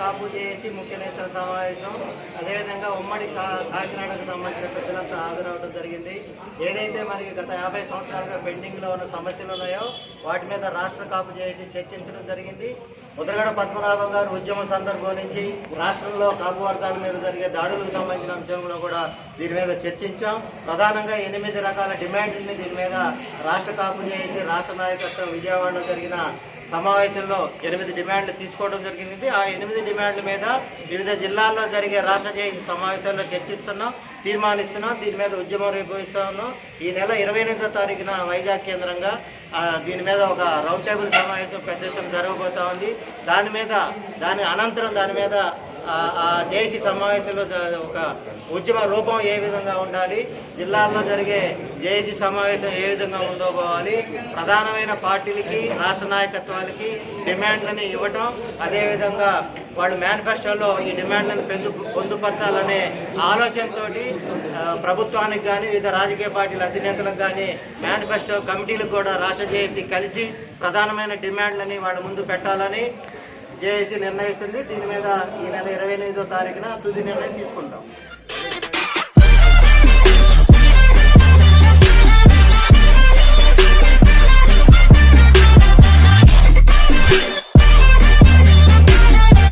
కాపు చేసి ముఖ్యనేతర సమావేశం. అదేవిధంగా ఉమ్మడి కా కాకినాడకు సంబంధించిన పెద్దలంతా హాజరవడం జరిగింది. ఏదైతే మనకి గత యాభై సంవత్సరాలుగా పెండింగ్లో ఉన్న సమస్యలు ఉన్నాయో వాటి మీద రాష్ట్ర కాపు చేసి చర్చించడం జరిగింది. ముద్రగడ పద్మనాభం గారు ఉద్యమం సందర్భం నుంచి రాష్ట్రంలో కాపు వర్గాల మీద జరిగే దాడులకు సంబంధించిన అంశంలో కూడా దీని మీద చర్చించాం. ప్రధానంగా ఎనిమిది రకాల డిమాండ్లని దీని మీద రాష్ట్ర కాపు చేసి రాష్ట్ర నాయకత్వం విజయవాడలో జరిగిన సమావేశంలో ఎనిమిది డిమాండ్లు తీసుకోవడం జరిగింది. ఆ ఎనిమిది డిమాండ్ల మీద వివిధ జిల్లాల్లో జరిగే రాష్ట్ర జేఏసీ సమావేశాల్లో చర్చిస్తున్నాం తీర్మానిస్తున్నాం. దీని మీద ఉద్యమం రేపిస్తా ఈ నెల ఇరవై ఎనిమిదో తారీఖున వైజాగ్ కేంద్రంగా దీని మీద ఒక రౌండ్ టేబుల్ సమావేశం పెద్ద ఎత్తున జరగబోతా ఉంది. దాని మీద దాని అనంతరం దాని మీద ఆ- జేసీ సమావేశంలో ఒక ఉద్యమ రూపం ఏ విధంగా ఉండాలి? జిల్లాల్లో జరిగే జేఏసీ సమావేశం ఏ విధంగా ఉందో పోవాలి ప్రధానమైన పార్టీలకి రాష్ట్ర నాయకత్వాలకి డిమాండ్లని ఇవ్వటం అదేవిధంగా వాళ్ళు మేనిఫెస్టోలో ఈ డిమాండ్లను పెందు పొందుపరచాలనే ఆలోచనతోటి ప్రభుత్వానికి కానీ వివిధ రాజకీయ పార్టీల అధినేతలకు కానీ మేనిఫెస్టో కమిటీలకు కూడా రాష్ట్ర జేఏసీ కలిసి ప్రధానమైన డిమాండ్లని వాళ్ళ ముందు పెట్టాలని జేఏసీ నిర్ణయిస్తుంది. దీని మీద ఈ నెల ఇరవై ఎనిమిదో తారీఖున తుది నిర్ణయం తీసుకుంటాం.